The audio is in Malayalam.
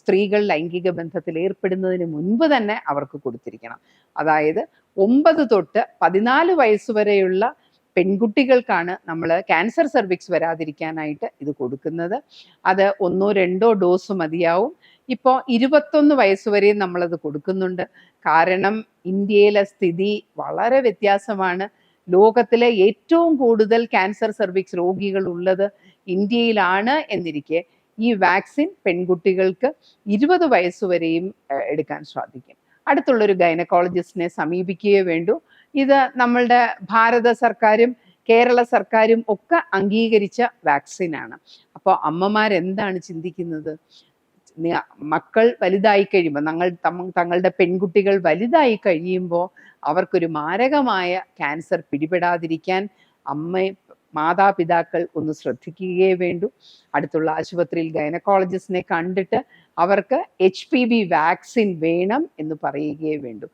സ്ത്രീകൾ ലൈംഗിക ബന്ധത്തിൽ ഏർപ്പെടുന്നതിന് മുൻപ് തന്നെ അവർക്ക് കൊടുത്തിരിക്കണം. അതായത് ഒമ്പത് തൊട്ട് പതിനാല് വയസ്സ് വരെയുള്ള പെൺകുട്ടികൾക്കാണ് നമ്മൾ ക്യാൻസർ സർവിക്സ് വരാതിരിക്കാനായിട്ട് ഇത് കൊടുക്കുന്നത്. അത് ഒന്നോ രണ്ടോ ഡോസ് മതിയാവും. ഇപ്പോൾ ഇരുപത്തൊന്ന് വയസ്സ് വരെയും നമ്മളത് കൊടുക്കുന്നുണ്ട്. കാരണം ഇന്ത്യയിലെ സ്ഥിതി വളരെ വ്യത്യാസമാണ്. ലോകത്തിലെ ഏറ്റവും കൂടുതൽ ക്യാൻസർ സർവിക്സ് രോഗികൾ ഉള്ളത് ഇന്ത്യയിലാണ് എന്നിരിക്കെ ഈ വാക്സിൻ പെൺകുട്ടികൾക്ക് ഇരുപത് വയസ്സുവരെയും എടുക്കാൻ സാധിക്കും. അടുത്തുള്ളൊരു ഗൈനക്കോളജിസ്റ്റിനെ സമീപിക്കുകയേ വേണ്ടൂ. ഇത് നമ്മളുടെ ഭാരത സർക്കാരും കേരള സർക്കാരും ഒക്കെ അംഗീകരിച്ച വാക്സിനാണ്. അപ്പോൾ അമ്മമാരെന്താണ് ചിന്തിക്കുന്നത്? മക്കൾ വലുതായി കഴിയുമ്പോൾ ഞങ്ങൾ തങ്ങളുടെ പെൺകുട്ടികൾ വലുതായി കഴിയുമ്പോൾ അവർക്കൊരു മാരകമായ ക്യാൻസർ പിടിപെടാതിരിക്കാൻ അമ്മ മാതാപിതാക്കൾ ഒന്ന് ശ്രദ്ധിക്കുകയേ വേണ്ടൂ. അടുത്തുള്ള ആശുപത്രിയിൽ ഗൈനക്കോളജിസ്റ്റിനെ കണ്ടിട്ട് അവർക്ക് എച്ച് പി വി വാക്സിൻ വേണം എന്ന് പറയുകയേ വേണ്ടൂ.